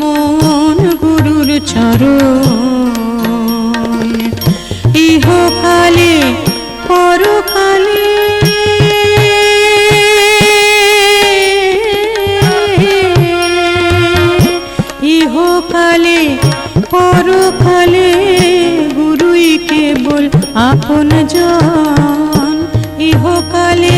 মন গুরুর চরণ। ইহকালে পরকালে ইহকালে পরকালে গুরুই কেবল আপন জন। ইহকালে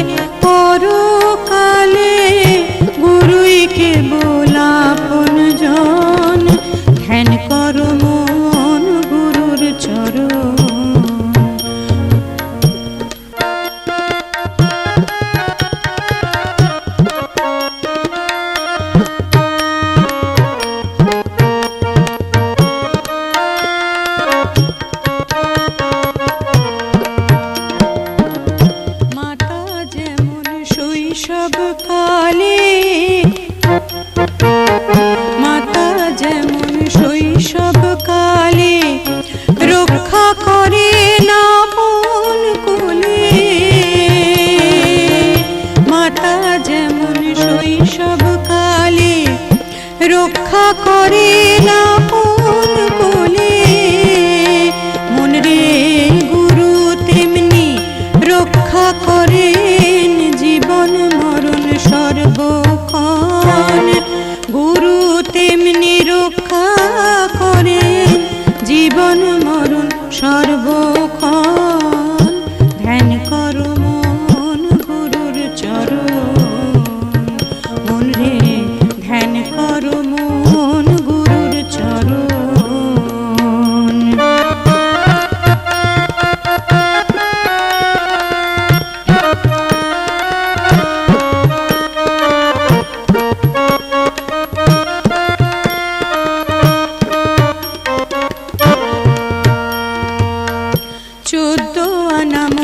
রক্ষা করে না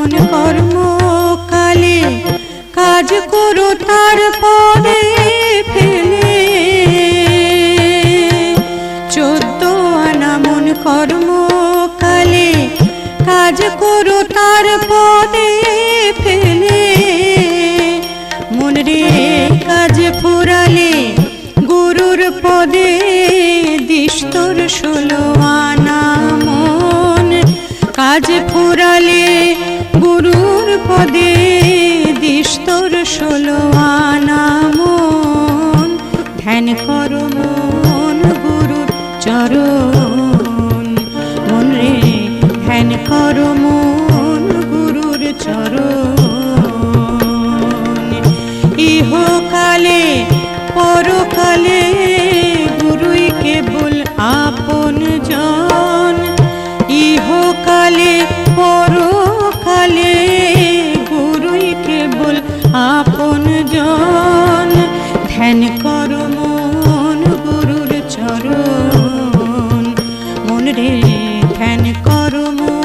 যেমন কর্ম কালে কাজ করো তারপরে ফেলে। চোদ্দ আনা মন কর্মকালে কাজ করো তারপর পদে দিস্তর ষোলো আনা ধ্যান কর মন গুরুর চরণ। ধ্যান করমু।